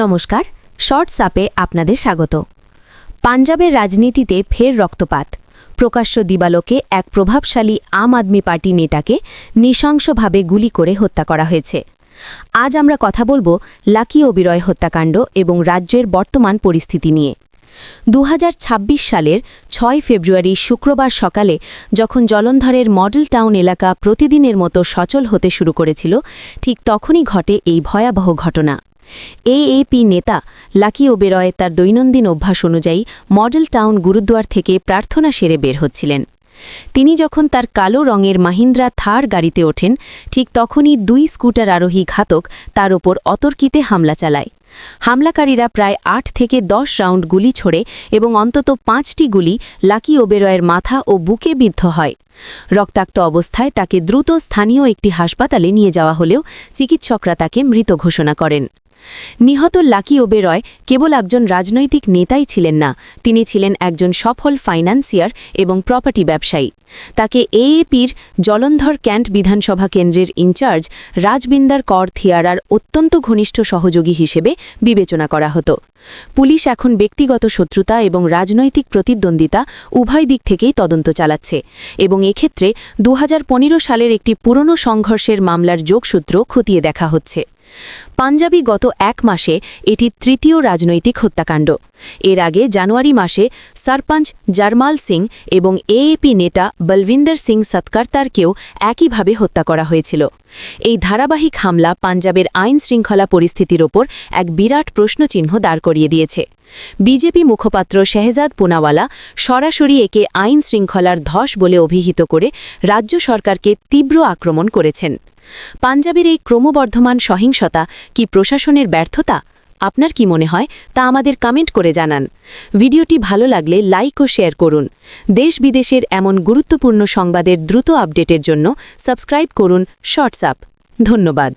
নমস্কার শর্টস আপে আপনাদের স্বাগত। পাঞ্জাবের রাজনীতিতে ফের রক্তপাত। প্রকাশ্য দিবালোকে এক প্রভাবশালী আম আদমি পার্টি নেতাকে নৃশংসভাবে গুলি করে হত্যা করা হয়েছে। আজ আমরা কথা বলব লাকি ওবিরয় হত্যাকাণ্ড এবং রাজ্যের বর্তমান পরিস্থিতি নিয়ে। দু হাজার ছাব্বিশ সালের ছয় ফেব্রুয়ারি শুক্রবার সকালে যখন জলন্ধরের মডেল টাউন এলাকা প্রতিদিনের মতো সচল হতে শুরু করেছিল, ঠিক তখনই ঘটে এই ভয়াবহ ঘটনা। এএপি নেতা লাকি ওবেরয় তার দৈনন্দিন অভ্যাস অনুযায়ী মডেল টাউন গুরুদ্বার থেকে প্রার্থনা সেরে বের হচ্ছিলেন। তিনি যখন তার কালো রঙের মাহিন্দ্রা থার গাড়িতে ওঠেন, ঠিক তখনই দুই স্কুটার আরোহী ঘাতক তার ওপর অতর্কিতে হামলা চালায়। হামলাকারীরা প্রায় আট থেকে দশ রাউন্ড গুলি ছোড়ে এবং অন্তত পাঁচটি গুলি লাকি ওবেরয়ের মাথা ও বুকে বিদ্ধ হয়। রক্তাক্ত অবস্থায় তাকে দ্রুত স্থানীয় একটি হাসপাতালে নিয়ে যাওয়া হলেও চিকিৎসকরা তাকে মৃত ঘোষণা করেন। নিহত লাকি ওবেরয় কেবল একজন রাজনৈতিক নেতাই ছিলেন না, তিনি ছিলেন একজন সফল ফাইন্যান্সিয়ার এবং প্রপার্টি ব্যবসায়ী। তাকে এএপির জলন্ধর ক্যান্ট বিধানসভা কেন্দ্রের ইনচার্জ রাজবিন্দার কর থিয়ারার অত্যন্ত ঘনিষ্ঠ সহযোগী হিসেবে বিবেচনা করা হতো। পুলিশ এখন ব্যক্তিগত শত্রুতা এবং রাজনৈতিক প্রতিদ্বন্দ্বিতা উভয় দিক থেকেই তদন্ত চালাচ্ছে এবং এক্ষেত্রে দু হাজার পনেরো সালের একটি পুরনো সংঘর্ষের মামলার যোগসূত্র খতিয়ে দেখা হচ্ছে। পাঞ্জাবি গত এক মাসে এটি তৃতীয় রাজনৈতিক হত্যাকাণ্ড। এর আগে জানুয়ারি মাসে সরপঞ্চ জারমাল সিং এবং এএপি নেতা বলবিন্দর সিং সৎকারতারকেও একইভাবে হত্যা করা হয়েছিল। এই ধারাবাহিক হামলা পাঞ্জাবের আইন শৃঙ্খলা পরিস্থিতির ওপর এক বিরাট প্রশ্নচিহ্ন দাঁড় করিয়ে দিয়েছে। বিজেপি মুখপাত্র শেহজাদ পুনাওয়ালা সরাসরি একে আইন শৃঙ্খলার ধস বলে অভিহিত করে রাজ্য সরকারকে তীব্র আক্রমণ করেছেন। পাঞ্জাবের এই ক্রমবর্ধমান সহিংসতা কি প্রশাসনের ব্যর্থতা আপনার কি মনে হয় তা আমাদের কমেন্ট করে জানান। ভিডিওটি ভালো লাগলে লাইক ও শেয়ার করুন। দেশ বিদেশের এমন গুরুত্বপূর্ণ সংবাদের দ্রুত আপডেটের জন্য সাবস্ক্রাইব করুন শর্টসআপ ধন্যবাদ।